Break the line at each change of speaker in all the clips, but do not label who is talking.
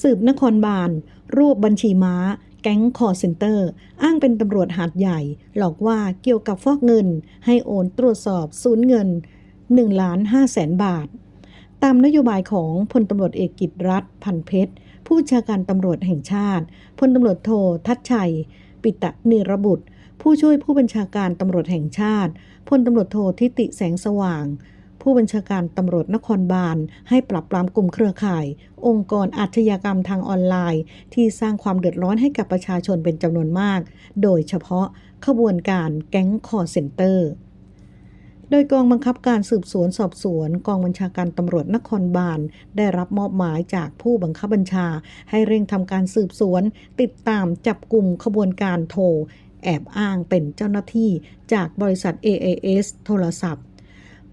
สืบนครบาลรวบบัญชีม้า แก๊งคอร์เซนเตอร์ อ้างเป็นตำรวจหาดใหญ่ หลอกว่าเกี่ยวกับฟอกเงิน ให้โอนตรวจสอบสูญเงิน1ล้าน5แสนบาท ตามนโยบายของพลตำรวจเอกกิตรัฐพันเพชร ผู้บัญชาการตำรวจแห่งชาติ พลตำรวจโททัชชัย ปิตะนิรบุตร ผู้ช่วยผู้บัญชาการตำรวจแห่งชาติ พลตำรวจโททิติแสงสว่าง ผู้บัญชาการตำรวจนครบาล ให้ปรับปรามกลุ่มเครือข่าย องค์กรอาชญากรรมทางออนไลน์ ที่สร้างความเดือดร้อนให้กับประชาชนเป็นจำนวนมาก โดยเฉพาะขบวนการแก๊งคอร์เซนเตอร์โดยกองบังคับการสืบสวนสอบสวน กองบัญชาการตำรวจนครบาล ได้รับมอบหมายจากผู้บังคับบัญชา ให้เร่งทำการสืบสวน ติดตามจับกลุ่มขบวนการโทร แอบอ้างเป็นเจ้าหน้าที่จากบริษัท AAS โทรศัพท์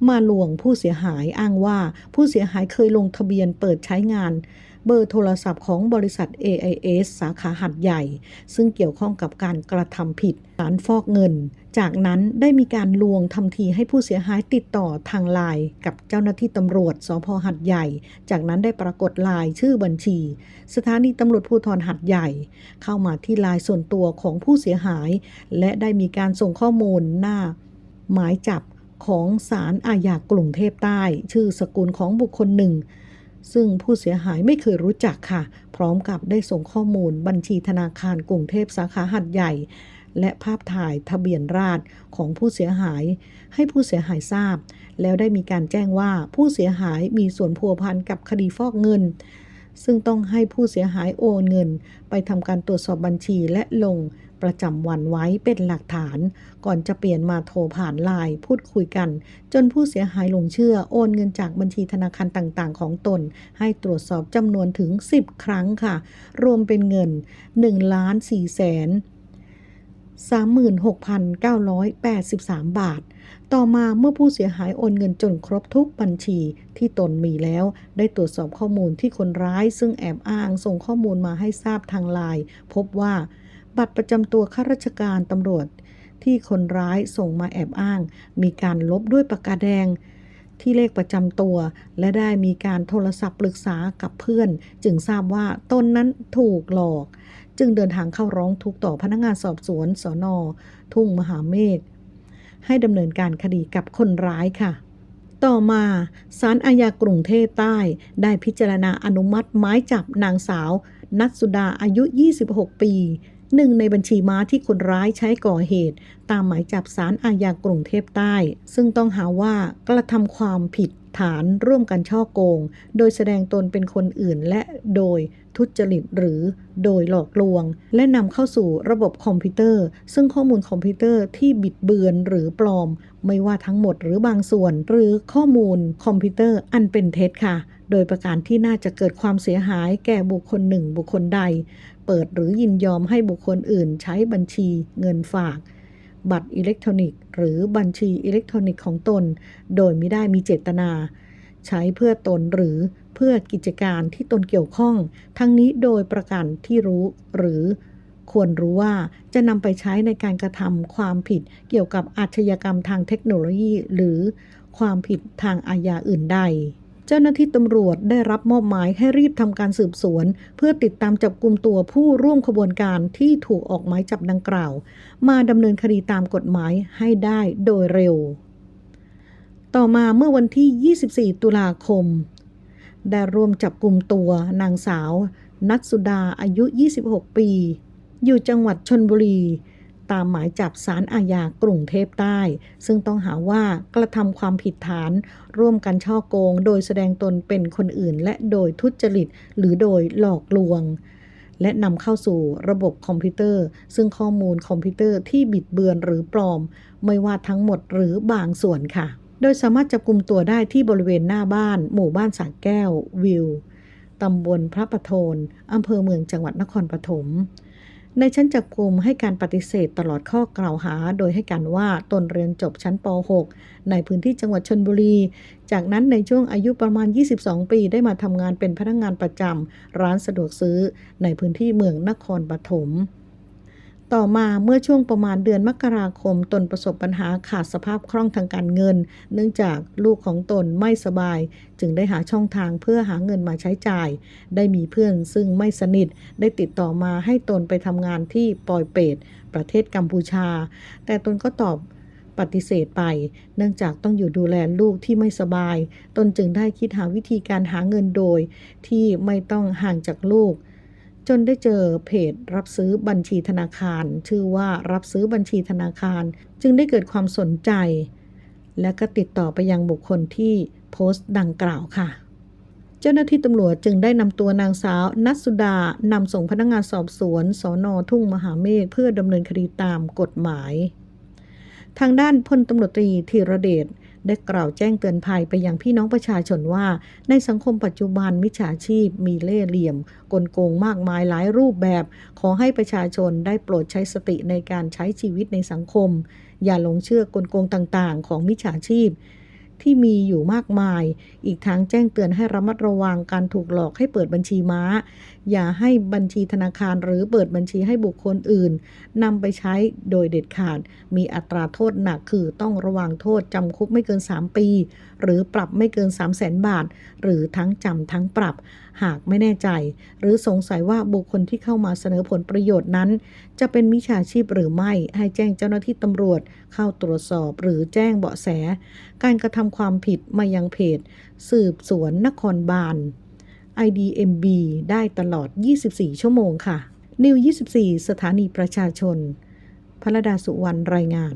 มาลวงผู้เสียหายอ้างว่าผู้เสียหายเคยลงทะเบียนเปิดใช้งาน เบอร์โทรศัพท์ของบริษัท AIS สาขาหัดใหญ่ ซึ่งเกี่ยวข้องกับการกระทำผิดฐานฟอกเงิน จากนั้นได้มีการลวงทำทีให้ผู้เสียหายติดต่อทางไลน์กับเจ้าหน้าที่ตำรวจสพหัดใหญ่ จากนั้นได้ปรากฏลน์ชื่อบัญชี สถานีตำรวจภูธรหัดใหญ่ เข้ามาที่ไลน์ส่วนตัวของผู้เสียหาย และได้มีการส่งข้อมูลหน้า หมายจับ ของศาลอาญากรุงเทพใต้ ชื่อสกุลของบุคคลหนึ่ง ซึ่งผู้เสียหายไม่เคยรู้จักค่ะ พร้อมกับได้ส่งข้อมูลบัญชีธนาคารกรุงเทพสาขาหัดใหญ่ และภาพถ่ายทะเบียนราษฎรของผู้เสียหาย ให้ผู้เสียหายทราบ แล้วได้มีการแจ้งว่าผู้เสียหายมีส่วนพัวพันกับคดีฟอกเงินซึ่งต้องให้ผู้เสียหายโอนเงิน ไปทำการตรวจสอบบัญชีและลง ประจำวันไว้เป็นหลักฐาน ก่อนจะเปลี่ยนมาโทรผ่านไลน์พูดคุยกัน จนผู้เสียหายหลงเชื่อโอนเงินจากบัญชีธนาคารต่างๆ ของตน ให้ตรวจสอบจำนวนถึง 10 ครั้งค่ะ รวมเป็นเงิน1ล้าน4แสน36,983 บาท ต่อมาเมื่อผู้เสียหายโอนเงินจนครบทุกบัญชีที่ตนมีแล้ว ได้ตรวจสอบข้อมูลที่คนร้าย ซึ่งแอบอ้างส่งข้อมูลมาให้ทราบทางไลน์พบว่า บัตรประจำตัวข้าราชการตำรวจ ที่คนร้ายส่งมาแอบอ้าง มีการลบด้วยปากกาแดง ที่เลขประจำตัว และได้มีการโทรศัพท์ปรึกษากับเพื่อน จึงทราบว่าตนนั้นถูกหลอก จึงเดินทางเข้าร้องทุกข์ต่อพนักงานสอบสวนสอนอทุ่งมหาเมฆให้ดำเนินการคดีกับคนร้ายค่ะต่อมาศาลอาญากรุงเทพใต้ ได้พิจารณาอนุมัติหมายจับนางสาว นัทสุดาอายุ 26 ปี หนึ่งในบัญชีม้าที่คนร้ายใช้ก่อเหตุ ตามหมายจับศาลอาญากรุงเทพใต้ ซึ่งต้องหาว่ากระทำความผิดฐานร่วมกันช่อโกง โดยแสดงตนเป็นคนอื่นและโดยทุจริตหรือโดยหลอกลวง และนำเข้าสู่ระบบคอมพิวเตอร์ ซึ่งข้อมูลคอมพิวเตอร์ที่บิดเบือนหรือปลอม ไม่ว่าทั้งหมดหรือบางส่วน หรือข้อมูลคอมพิวเตอร์อันเป็นเท็จค่ะ โดยประการที่น่าจะเกิดความเสียหายแก่บุคคลหนึ่งบุคคลใด เปิดหรือยินยอมให้บุคคลอื่นใช้บัญชีเงินฝาก บัตรอิเล็กทรอนิกส์ หรือบัญชีอิเล็กทรอนิกส์ของตน โดยไม่ได้มีเจตนา ใช้เพื่อตนหรือเพื่อกิจการที่ตนเกี่ยวข้อง ทั้งนี้โดยประการที่รู้หรือควรรู้ว่าจะนำไปใช้ในการกระทำความผิดเกี่ยวกับอาชญากรรมทางเทคโนโลยี หรือความผิดทางอาญาอื่นใด เจ้าหน้าที่ตำรวจได้รับมอบหมายให้รีบทำการสืบสวน เพื่อติดตามจับกลุ่มตัวผู้ร่วมขบวนการที่ถูกออกหมายจับดังกล่าว มาดำเนินคดีตามกฎหมายให้ได้โดยเร็ว ต่อมาเมื่อวันที่ 24 ตุลาคม ได้ร่วมจับกลุ่มตัวนางสาว นัทสุดาอายุ 26 ปี อยู่จังหวัดชนบุรี ตามหมายจับสารอาญากรุงเทพใต้ ซึ่งต้องหาว่ากระทำความผิดฐาน ร่วมกันช่อโกง โดยแสดงตนเป็นคนอื่น และโดยทุจริต หรือโดยหลอกลวง และนำเข้าสู่ระบบคอมพิวเตอร์ ซึ่งข้อมูลคอมพิวเตอร์ที่บิดเบือนหรือปลอม ไม่ว่าทั้งหมดหรือบางส่วนค่ะ โดยสามารถจับกลุ่มตัวได้ที่บริเวณหน้าบ้าน หมู่บ้านสาแก้ว วิวตำบลพระประโทนอำเภอเมืองจังหวัดนครปฐม ในชั้นจับกลุ่มให้การปฏิเสธตลอดข้อกล่าวหา โดยให้การว่าตนเรียนจบชั้นป .6 ในพื้นที่จังหวัดชนบุรี จากนั้นในช่วงอายุประมาณ 22 ปีได้มาทำงานเป็นพนักงานประจำร้านสะดวกซื้อในพื้นที่เมืองนครปฐม ต่อมาเมื่อช่วงประมาณเดือนมกราคมตนประสบปัญหาขาดสภาพคล่องทางการเงิน เนื่องจากลูกของตนไม่สบาย จึงได้หาช่องทางเพื่อหาเงินมาใช้จ่าย ได้มีเพื่อนซึ่งไม่สนิท ได้ติดต่อมาให้ตนไปทำงานที่ปอยเปตประเทศกัมพูชา แต่ตนก็ตอบปฏิเสธไป เนื่องจากต้องอยู่ดูแลลูกที่ไม่สบาย ตนจึงได้คิดหาวิธีการหาเงินโดย ที่ไม่ต้องห่างจากลูก จนได้เจอเพจรับซื้อบัญชีธนาคาร ชื่อว่ารับซื้อบัญชีธนาคาร จึงได้เกิดความสนใจ และก็ติดต่อไปยังบุคคลที่โพสต์ดังกล่าวค่ะ เจ้าหน้าที่ตำรวจจึงได้นำตัวนางสาวนัสสุดานำส่งพนักงานสอบสวนสอนอทุ่งมหาเมฆเพื่อดำเนินคดีตามกฎหมาย ทางด้านพลตำรวจตรีธีรเดช ได้กล่าวแจ้งเตือนภัยไปยังพี่น้องประชาชนว่า ในสังคมปัจจุบันมิจฉาชีพมีเล่ห์เหลี่ยม กลโกงมากมายหลายรูปแบบ ขอให้ประชาชนได้โปรดใช้สติในการใช้ชีวิตในสังคม อย่าหลงเชื่อกลโกงต่างๆ ของมิจฉาชีพ ที่มีอยู่มากมาย อีกทั้งแจ้งเตือนให้ระมัดระวังการถูกหลอกให้เปิดบัญชีม้า อย่าให้บัญชีธนาคารหรือเปิดบัญชีให้บุคคลอื่นนำไปใช้โดยเด็ดขาด มีอัตราโทษหนักคือต้องระวังโทษจำคุกไม่เกิน 3 ปี หรือปรับไม่เกิน 3 0 0แสนบาท หรือทั้งจำทั้งปรับ หากไม่แน่ใจ หรือสงสัยว่าบุคคลที่เข้ามาเสนอผลประโยชน์นั้น จะเป็นมิจฉาชีพหรือไม่ ให้แจ้งเจ้าหน้าที่ตำรวจ เข้าตรวจสอบหรือแจ้งเบาะแส การกระทำความผิดมายังเพจ สืบสวนนครบาล IDMB ได้ตลอด 24 ชั่วโมงค่ะ นิว 24 สถานีประชาชนพระดาสุวรรณรายงาน